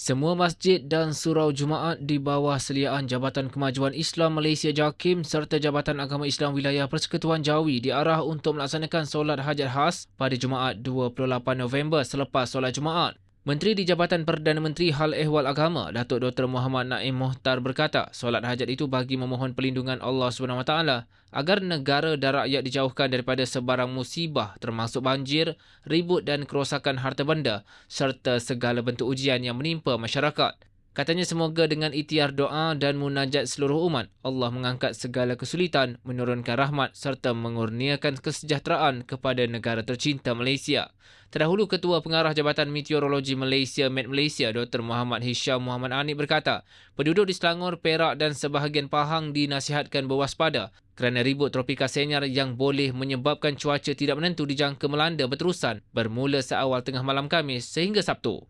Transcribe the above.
Semua masjid dan surau Jumaat di bawah seliaan Jabatan Kemajuan Islam Malaysia JAKIM serta Jabatan Agama Islam Wilayah Persekutuan Jawi diarah untuk melaksanakan solat hajat khas pada Jumaat 28 November selepas solat Jumaat. Menteri di Jabatan Perdana Menteri Hal Ehwal Agama, Datuk Dr. Muhammad Naim Mohtar berkata, solat hajat itu bagi memohon perlindungan Allah SWT agar negara dan rakyat dijauhkan daripada sebarang musibah termasuk banjir, ribut dan kerosakan harta benda serta segala bentuk ujian yang menimpa masyarakat. Katanya semoga dengan itiar doa dan munajat seluruh umat, Allah mengangkat segala kesulitan, menurunkan rahmat serta mengurniakan kesejahteraan kepada negara tercinta Malaysia. Terdahulu Ketua Pengarah Jabatan Meteorologi Malaysia, Met Malaysia, Dr. Muhammad Hisham Muhammad Anik berkata, penduduk di Selangor, Perak dan sebahagian Pahang dinasihatkan berwaspada kerana ribut tropika senyar yang boleh menyebabkan cuaca tidak menentu dijangka melanda berterusan bermula seawal tengah malam Khamis sehingga Sabtu.